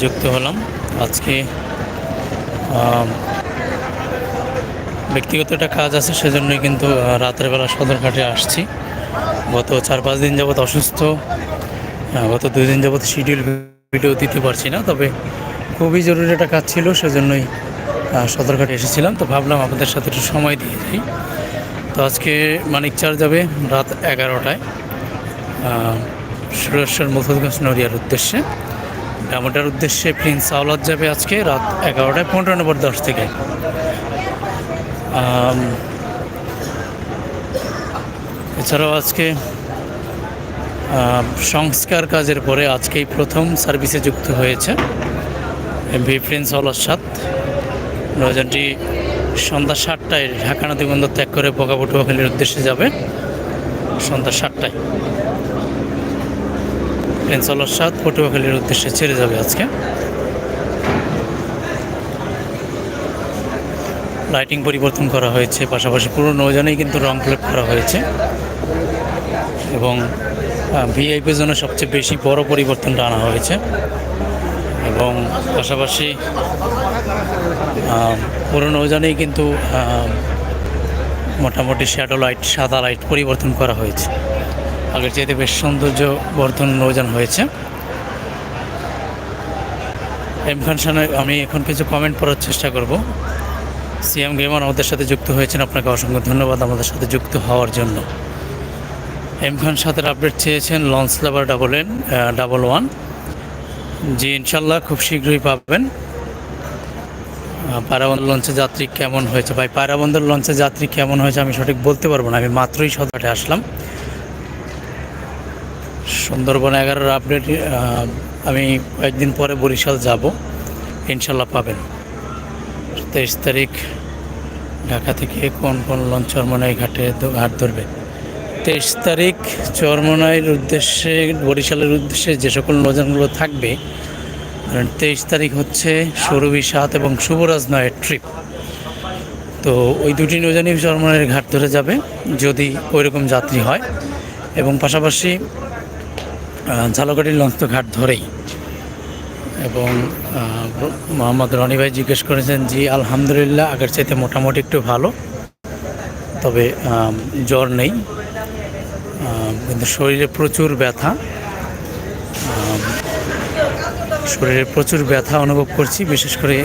যুক্ত হলাম। আজকে ব্যক্তিগত একটা কাজ আছে, সেজন্যই কিন্তু রাতের বেলা সদরঘাটে আসছি। গত চার পাঁচ দিন যাবৎ অসুস্থ। গত দুই দিন যাবৎ শিডিউল ভিডিও দিতে পারছি না, তবে খুবই জরুরি একটা কাজ ছিল, সেজন্যই সদরঘাটে এসেছিলাম। তো ভাবলাম আপনাদের সাথে একটু সময় দিয়ে দিই তো আজকে মানিক চার যাবে রাত এগারোটায়। সুরেশ্বর মুফুদগঞ্জ নড়িয়ার উদ্দেশ্যে। ডামোটার উদ্দেশ্যে প্রিন্স আওলাদ যাবে আজকে রাত এগারোটায়, পনেরো নম্বর দশ থেকে। এছাড়াও আজকে সংস্কার কাজের পরে আজকেই প্রথম সার্ভিসে যুক্ত হয়েছে এমভি প্রিন্স আওলাদ সাত। নৌযানটি সন্ধ্যা সাতটায় ঢাকা নদী বন্দর ত্যাগ করে বোকা পটুয়াখালীর উদ্দেশ্যে যাবে সন্ধ্যা সাতটায়। আওলাদ সাত পটুয়াখালীর উদ্দেশ্যে ছেড়ে যাবে আজকে। লাইটিং পরিবর্তন করা হয়েছে, পাশাপাশি পুরো নৌজানেই কিন্তু রং প্লেট করা হয়েছে। এবং ভিআইপির জন্য সবচেয়ে বেশি বড় পরিবর্তনটা আনা হয়েছে। এবং পাশাপাশি পুরো নৌজানেই কিন্তু মোটামুটি শ্যাডো লাইট সাদা লাইট পরিবর্তন করা হয়েছে। আগের চাইতে বেশ সৌন্দর্য বর্ধন নৌযান হয়েছে। এম খান সাহেব, আমি এখন কিছু কমেন্ট পড়ার চেষ্টা করব। সিএম গেমান আমাদের সাথে যুক্ত হয়েছেন, আপনাকে অসংখ্য ধন্যবাদ আমাদের সাথে যুক্ত হওয়ার জন্য। এম খান সাথের আপডেট চেয়েছেন launch labour double N double one G ইনশাল্লাহ খুব শীঘ্রই পাবেন। পায়রাবন্দর লঞ্চে যাত্রী কেমন হয়েছে? ভাই পায়রাবন্দর লঞ্চে যাত্রী কেমন হয়েছে আমি সঠিক বলতে পারব না, আমি মাত্রই সদরঘাটে আসলাম। সুন্দরবন এগারোর আপডেট আমি কয়েকদিন পরে বরিশাল যাব। ইনশাল্লাহ পাবেন। তেইশ তারিখ ঢাকা থেকে কোন কোন লঞ্চ চরমনাই ঘাটে ঘাট ধরবে। তেইশ তারিখ চরমনাইয়ের উদ্দেশ্যে, বরিশালের উদ্দেশ্যে যে সকল নৌযানগুলো থাকবে তেইশ তারিখ হচ্ছে সৌরভী সাত এবং শুভরাজ নয়ের ট্রিপ তো ওই দুটি নৌযানই চরমনাইয়ের ঘাট ধরে যাবে, যদি ওইরকম যাত্রী হয়। এবং পাশাপাশি ঝালকাঠির লঞ্চ ঘাট ধরেই। এবং মোহাম্মদ রনি ভাই জিজ্ঞেস করেছেন জি আলহামদুলিল্লাহ, আগের চাইতে মোটামুটি একটু ভালো, তবে জ্বর নেই কিন্তু শরীরে প্রচুর ব্যথা শরীরে প্রচুর ব্যথা অনুভব করছি, বিশেষ করে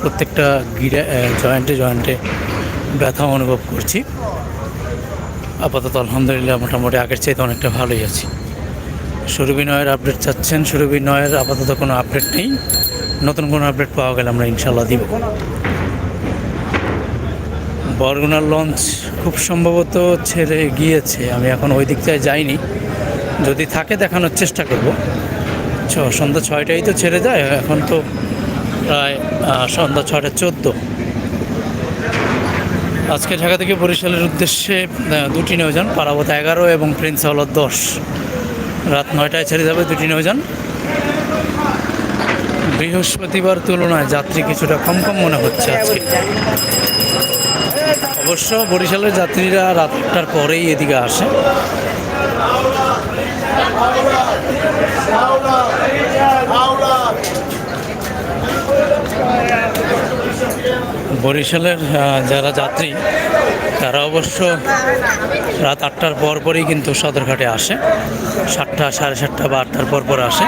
প্রত্যেকটা গিরা জয়েন্টে জয়েন্টে ব্যথা অনুভব করছি। আপাতত আলহামদুলিল্লাহ, মোটামুটি আগের চাইতে অনেকটা ভালোই আছি। সুরভি নয়ের আপডেট চাচ্ছেন। সুরভি নয়ের আপাতত কোনো আপডেট নেই। নতুন কোনো আপডেট পাওয়া গেলে আমরা ইনশাল্লাহ দিব। বরগুনার লঞ্চ খুব সম্ভবত ছেড়ে গিয়েছে। আমি এখন ওই দিকটায় যাইনি। যদি থাকে দেখানোর চেষ্টা করব। ছ, সন্ধ্যা ছয়টায় তো ছেড়ে যায়। এখন তো প্রায় সন্ধ্যা ছয়টা চোদ্দ। আজকে ঢাকা থেকে বরিশালের উদ্দেশ্যে দুটি নৌযান পারাবত এগারো এবং প্রিন্স হলত দশ। রাত নয়টায় ছেড়ে যাবে দুটি নৌযান বৃহস্পতিবার তুলনায় যাত্রী কিছুটা কম কম মনে হচ্ছে আজকে। অবশ্য বরিশালের যাত্রীরা রাতটার পরেই এদিকে আসে। বরিশালের যারা যাত্রী, তারা অবশ্য রাত আটটার পর পরই কিন্তু সদরঘাটে আসে। সাতটা, সাড়ে সাতটা বা আটটার পর পর আসে।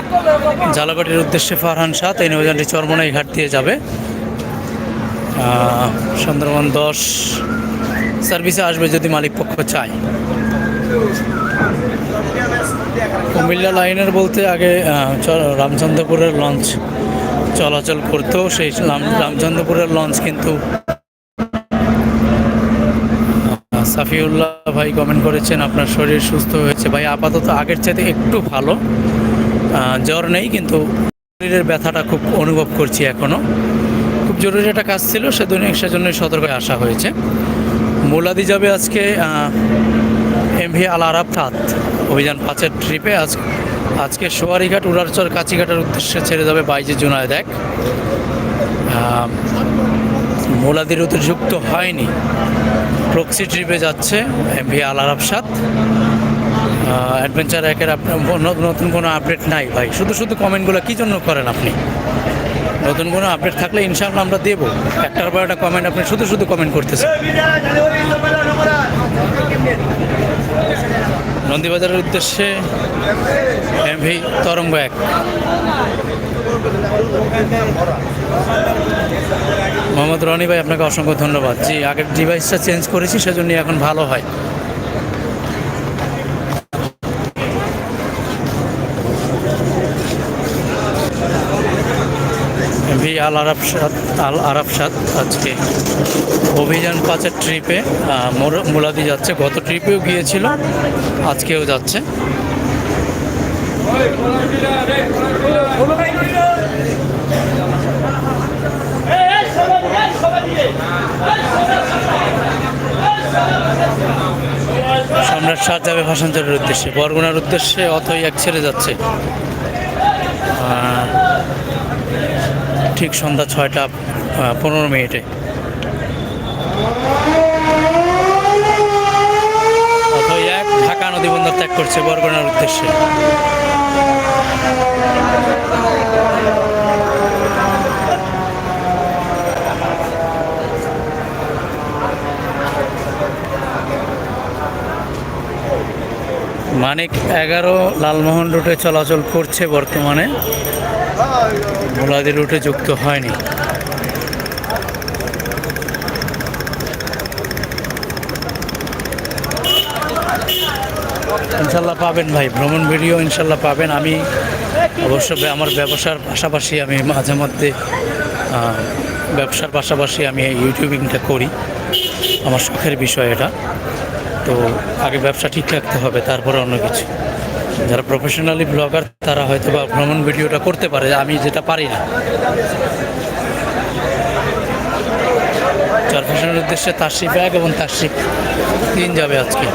জালাঘাটের উদ্দেশ্যে ফারহান সাত এই নৌযানটি চরমনাই ঘাট দিয়ে যাবে। সুন্দরবন দশ সার্ভিসে আসবে যদি মালিক পক্ষ চায়। কুমিল্লা লাইনের বলতে আগে রামচন্দ্রপুরের লঞ্চ। চলাচল করতো, সেই রামচন্দ্রপুরের লঞ্চ কিন্তু সাফিউল্লাহ ভাই কমেন্ট করেছেন, আপনার শরীর সুস্থ হয়েছে। ভাই, আপাতত আগের চাইতে একটু ভালো। জ্বর নেই, কিন্তু শরীরের ব্যথাটা খুব অনুভব করছি এখনও খুব জরুরি একটা কাজ ছিল সেদিন সেজন্যই সতর্ক আসা হয়েছে। মোলাদি যাবে আজকে এমভি আল আরাব থাত অভিযান পাঁচের ট্রিপে আজ আজকে সোয়ারিঘাট উড়ারচর কাছিঘাটের উদ্দেশ্যে ছেড়ে যাবে বাইজে জুনায়দ দেখ আহ, মোলাদি যুক্ত হয়নি। প্রক্সি ট্রিপে যাচ্ছে এমভি আল আরাব সাত অ্যাডভেঞ্চার একের আপনার নতুন কোনো আপডেট নাই ভাই। শুধু শুধু কমেন্টগুলো কী জন্য করেন আপনি? নতুন কোনো আপডেট থাকলে ইনশাআল্লাহ আমরা দেবো। একটার পর একটা কমেন্ট আপনি শুধু শুধু কমেন্ট করতেছেন। নন্দীবাজারের উদ্দেশ্যে এমভি তরঙ্গ এক। মোহাম্মদ রনি ভাই, আপনাকে অসংখ্য ধন্যবাদ। জি, আগের ডিভাইসটা চেঞ্জ করেছি সেজন্য এখন ভালো হয় ভি আল আরফসাদ আল আরপসাদ আজকে। অভিযান পাঁচের ট্রিপে মুলাদি যাচ্ছে। গত ট্রিপেও গিয়েছিল, আজকেও যাচ্ছে। সম্রাট যাবে ভাষান্তরের উদ্দেশ্যে, বরগুনার উদ্দেশ্যে অথই এক ছেড়ে যাচ্ছে। ঠিক সন্ধ্যা ছয়টা পনেরো মিনিটে। অথই এক, ঢাকা নদী বন্দর ত্যাগ করছে বরগুনার উদ্দেশ্যে। মানিক, এগারো লালমোহন রুটে চলাচল করছে বর্তমানে। ভোলাদি রুটে যুক্ত হয়নি। ইনশাল্লাহ পাবেন ভাই, ভ্রমণ ভিডিও ইনশাল্লাহ পাবেন। আমি অবশ্য আমার ব্যবসার পাশাপাশি আমি মাঝে মধ্যে ব্যবসার পাশাপাশি আমি ইউটিউবিংটা করি। আমার শখের বিষয় এটা। তো আগে ব্যবসা ঠিক রাখতে হবে, তারপরে অন্য কিছু। যারা প্রফেশনালি ব্লগার তারা হয়তো বা ভ্রমণ ভিডিওটা করতে পারে, আমি যেটা পারি না। চরফেশনের উদ্দেশ্যে তাসিফ ব্যাগ এবং তাসিফ তিন যাবে আজকে।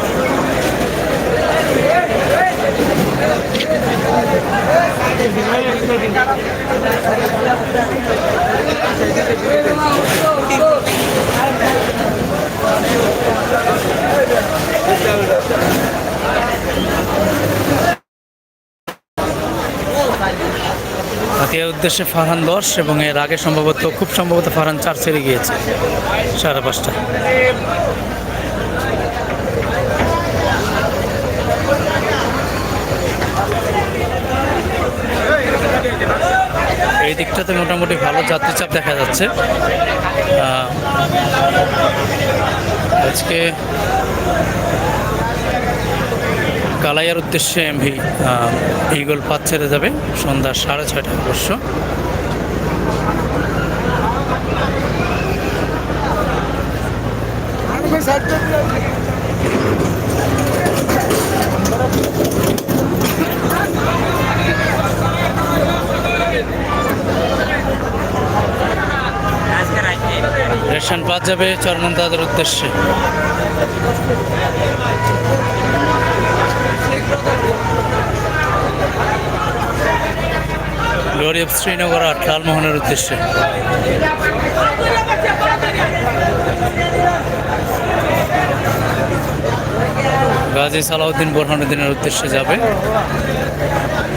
হাতিয়ার উদ্দেশ্যে ফারহান দশ এবং এর আগে সম্ভবত, খুব সম্ভবত ফারহান চার ছেড়ে গিয়েছে সাড়ে পাঁচটা। এই দিকটাতে মোটামুটি ভালো যাত্রী চাপ দেখা যাচ্ছে। আজকে কালাইয়ার উদ্দেশ্যে এমভি ইগল পাত ছেড়ে যাবে সন্ধ্যা সাড়ে ছয়টা অবশ্য। রেশন পাত যাবে চরমন্তাদের উদ্দেশ্যে। অফ শ্রীনগর আট লালমোহনের উদ্দেশ্যে। গাজী সালাউদ্দিন বোরহানুদ্দিনের উদ্দেশ্যে যাবে।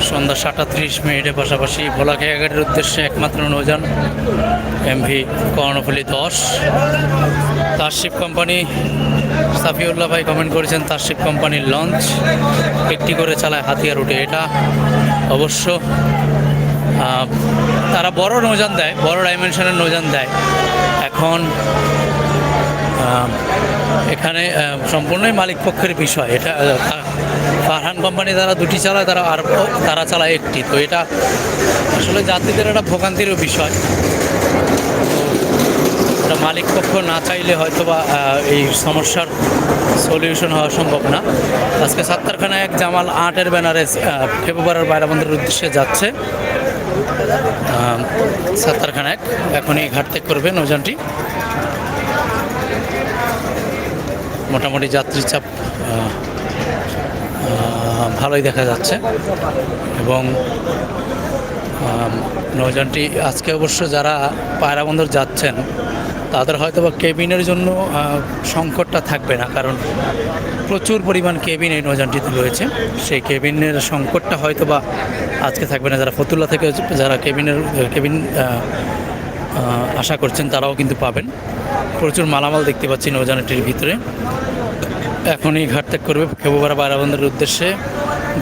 সন্ধ্যা সাতটা ত্রিশ মিনিটের পাশাপাশি ভোলাখাই এগারের উদ্দেশ্যে একমাত্র নৌযান, এমভি কর্ণফুলি দশ। তারশিপ কোম্পানি, সাফিউল্লাহ ভাই কমেন্ট করেছেন তারশিপ কোম্পানির লঞ্চ একটি করে চালায় হাতিয়ার রুটে এটা। অবশ্য তারা বড় নৌযান দেয়, বড় ডাইমেনশনের নৌযান দেয়। এখন এখানে সম্পূর্ণই মালিক পক্ষের বিষয়। এটা ফারহান কোম্পানি তারা দুটি চালায়, তারা আর তারা চালায় একটি। তো এটা আসলে যাত্রীদের একটা ভোগান্তিরও বিষয়। মালিক পক্ষ না চাইলে হয়তো বা এই সমস্যার সলিউশন হওয়া সম্ভব না। আজকে সাত্তারখানা এক জামাল আটের ব্যানারে ফেব্রুয়ারির বাইরাবন্দের উদ্দেশ্যে যাচ্ছে। সাত্তারখানা এক এখনই ঘাট ত্যাগ করবে নৌযানটি। মোটামুটি যাত্রী চাপ ভালোই দেখা যাচ্ছে। এবং নৌযানটি আজকে অবশ্য যারা পায়রা বন্দর যাচ্ছেন, তাদের হয়তো বা কেবিনের জন্য সংকটটা থাকবে না, কারণ প্রচুর পরিমাণ কেবিন এই নৌযানটিতে রয়েছে। সেই কেবিনের সংকটটা হয়তো বা আজকে থাকবে না। যারা ফতুল্লা থেকে যারা কেবিনের, কেবিন আশা করছেন তারাও কিন্তু পাবেন। প্রচুর মালামাল দেখতে পাচ্ছি নৌযানটির ভিতরে। এখনই ঘাট ত্যাগ করবে খেবুপাড়া বাইরাবন্দের উদ্দেশ্যে।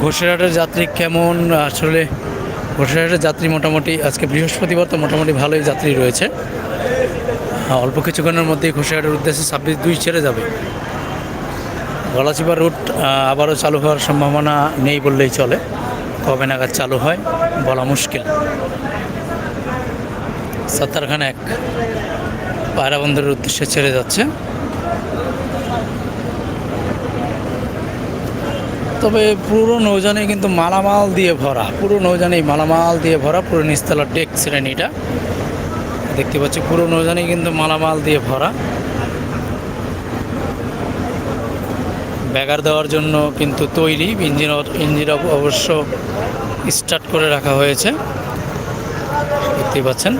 ঘোষেরহাটের যাত্রী কেমন? আসলে ঘোষেরহাটের যাত্রী মোটামুটি আজকে বৃহস্পতিবার, তো মোটামুটি ভালোই যাত্রী রয়েছে। অল্প কিছুক্ষণের মধ্যেই ঘোষেরহাটের উদ্দেশ্যে ছাব্বিশ দুই ছেড়ে যাবে। গলাচিপা রুট আবারও চালু হওয়ার সম্ভাবনা নেই বললেই চলে। কবে নাগাদ চালু হয়, বলা মুশকিল। সত্তারখান এক পায়রা বন্দরের উদ্দেশ্যে ছেড়ে যাচ্ছে। তবে পুরো নৌজানে কিন্তু মালামাল দিয়ে ভরা, পুরো নৌজানেই মালামাল দিয়ে ভরা, পুরো নিস্তলার ডেক শ্রেণীটা। দেখতে পাচ্ছি পুরো নৌজানেই কিন্তু মালামাল দিয়ে ভরা। ব্যাগার দেওয়ার জন্য কিন্তু তৈরি, ইঞ্জিন ইঞ্জিন অবশ্য স্টার্ট করে রাখা হয়েছে। দেখতেই পাচ্ছেন।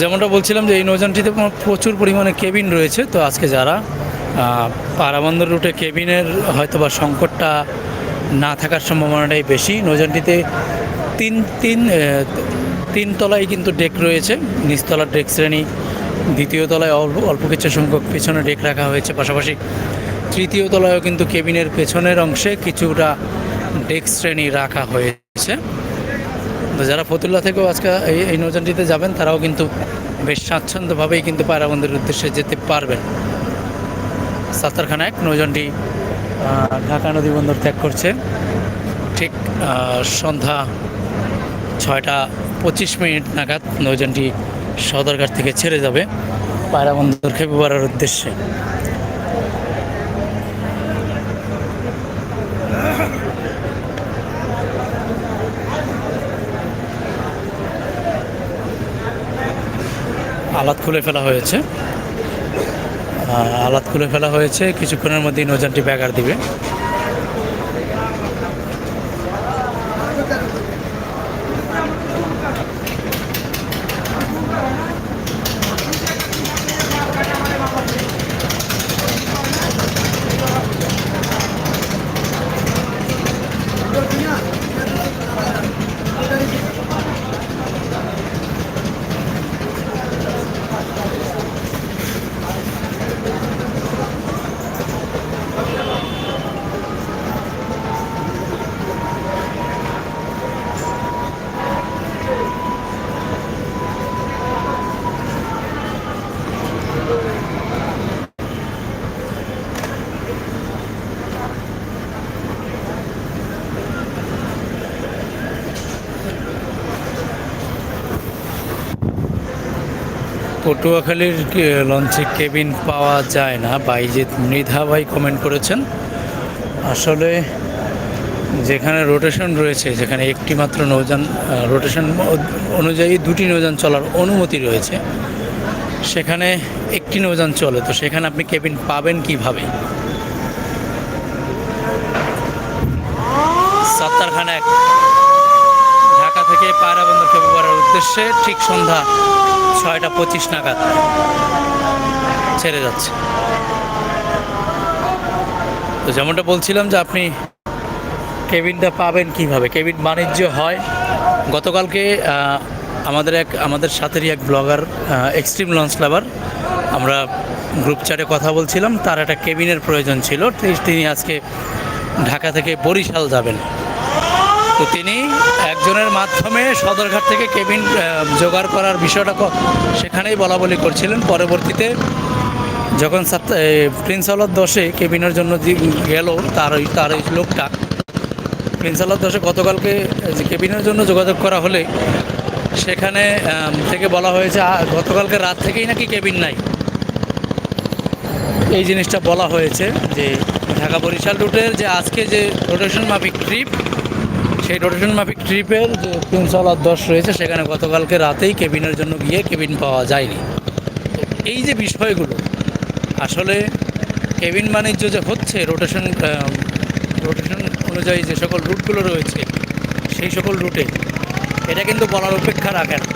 যেমনটা বলছিলাম যে এই নৌযানটিতে প্রচুর পরিমাণে কেবিন রয়েছে। তো আজকে যারা পারাবন্দর রুটে কেবিনের হয়তো বা সংকটটা না থাকার সম্ভাবনাটাই বেশি, নৌযানটিতে তিন তিন তিন তলায় কিন্তু ডেক রয়েছে। নিচতলার ডেক শ্রেণি, দ্বিতীয় তলায় অল্প অল্প কিছু সংখ্যক পেছনে ডেক রাখা হয়েছে। পাশাপাশি তৃতীয় তলায়ও কিন্তু কেবিনের পেছনের অংশে কিছুটা ডেস্ক শ্রেণি রাখা হয়েছে। তো যারা ফতুল্লা থেকেও আজকে এই এই নৌযানটিতে যাবেন তারাও কিন্তু বেশ স্বাচ্ছন্দ্যভাবেই কিন্তু পায়রাবন্দের উদ্দেশ্যে যেতে পারবেন। সাত্তারখানা এক নৌযানটি আহ, ঢাকা নদী বন্দর ত্যাগ করছে। ঠিক সন্ধ্যা ছয়টা পঁচিশ মিনিট নাগাদ নৌযানটি সদরঘাট থেকে ছেড়ে যাবে পায়রাবন্দর খেপে পড়ার উদ্দেশ্যে। আলাত খুলে ফেলা হয়েছে। আলাদ খুলে ফেলা হয়েছে। কিছুক্ষণের মধ্যেই নৌযানটি ব্যাগার দিবে। পটুয়াখালীর লঞ্চে কেবিন পাওয়া যায় না। বাইজিৎ মৃধা ভাই কমেন্ট করেছেন। আসলে যেখানে রোটেশন রয়েছে, যেখানে একটি মাত্র নৌযান রোটেশন অনুযায়ী দুটি নৌযান চলার অনুমতি রয়েছে, সেখানে একটি নৌযান চলে। তো সেখানে আপনি কেবিন পাবেন কীভাবে? সাত্তারখানা এক ঢাকা থেকে পায়রাবন্দর করার উদ্দেশ্যে ঠিক সন্ধ্যা ছয়টা পঁচিশ নাগাদ ছেড়ে যাচ্ছে। তো যেমনটা বলছিলাম যে আপনি কেবিনটা পাবেন কীভাবে? কেবিন বাণিজ্য হয়। গতকালকে আমাদের এক, আমাদের সাথেরই এক ব্লগার এক্সট্রিম লঞ্চ লাভার আমরা গ্রুপ চ্যাটে কথা বলছিলাম, তার একটা কেবিনের প্রয়োজন ছিল। তিনি আজকে ঢাকা থেকে বরিশাল যাবেন। তো তিনি একজনের মাধ্যমে সদরঘাট থেকে কেবিন জোগাড় করার বিষয়টা সেখানেই বলা বলি করছিলেন। পরবর্তীতে যখন প্রিন্স দশে কেবিনের জন্য গেল, তার ওই তার ওই লোকটা, প্রিন্স দশে গতকালকে কেবিনের জন্য যোগাযোগ করা হলে সেখানে থেকে বলা হয়েছে গতকালকে রাত থেকেই নাকি কেবিন নাই। এই জিনিসটা বলা হয়েছে যে ঢাকা বরিশাল রুটের যে আজকে যে রোটেশন মাফিক ট্রিপ সেই রোটেশন মাফিক ট্রিপের যে তিনশো দশ রয়েছে, সেখানে গতকালকে রাতেই কেবিনের জন্য গিয়ে কেবিন পাওয়া যায়নি। এই যে বিষয়গুলো, আসলে কেবিন বাণিজ্য যে হচ্ছে রোটেশন রোটেশন অনুযায়ী যে সকল রুটগুলো রয়েছে, সেই সকল রুটে এটা কিন্তু বলার অপেক্ষা রাখে না।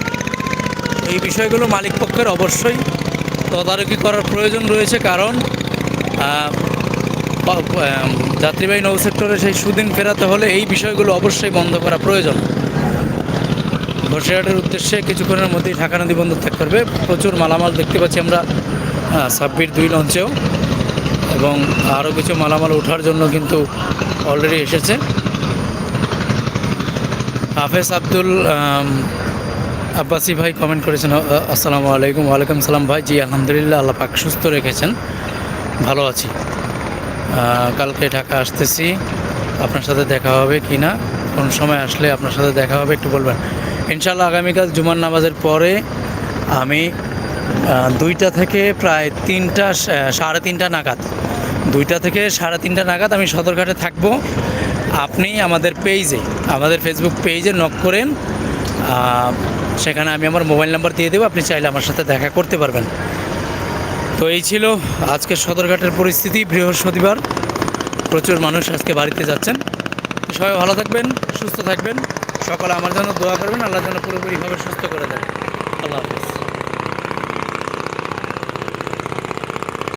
এই বিষয়গুলো মালিক পক্ষের অবশ্যই তদারকি করার প্রয়োজন রয়েছে, কারণ যাত্রীবাহী নৌ সেক্টরে সেই সুদিন ফেরাতে হলে এই বিষয়গুলো অবশ্যই বন্ধ করা প্রয়োজন। বসিরহাটের উদ্দেশ্যে কিছুক্ষণের মধ্যেই ঢাকা নদী বন্দর ত্যাগ করবে। প্রচুর মালামাল দেখতে পাচ্ছি আমরা সাব্বির দুই লঞ্চেও। এবং আরও কিছু মালামাল ওঠার জন্য কিন্তু অলরেডি এসেছে। হাফেজ আব্দুল আব্বাসি ভাই কমেন্ট করেছেন আসসালামু আলাইকুম, ওয়ালাইকুম সালাম ভাই। জি, আলহামদুলিল্লাহ, আল্লাহ পাক সুস্থ রেখেছেন। ভালো আছি। কালকে ঢাকা আসতেছি। আপনার সাথে দেখা হবে কি না? কোন সময় আসলে আপনার সাথে দেখা হবে একটু বলবেন। ইনশাল্লাহ আগামীকাল জুমার নামাজের পরে আমি দুইটা থেকে প্রায় তিনটা সাড়ে তিনটা নাগাদ, দুইটা থেকে সাড়ে তিনটা নাগাদ আমি সদরঘাটে থাকব। আপনি আমাদের পেজে, আমাদের ফেসবুক পেজে নক করেন। সেখানে আমি আমার মোবাইল নাম্বার দিয়ে দেবো। আপনি চাইলে আমার সাথে দেখা করতে পারবেন। তো এই ছিল আজকে সদরঘাটের পরিস্থিতি বৃহস্পতিবার। প্রচুর মানুষ আজকে বাড়িতে যাচ্ছেন। সবাই ভালো থাকবেন, সুস্থ থাকবেন। সকালে আমার জন্য দোয়া করবেন, আল্লাহ যেন পুরোপুরিভাবে সুস্থ করে দেয় আল্লাহ হাফিজ।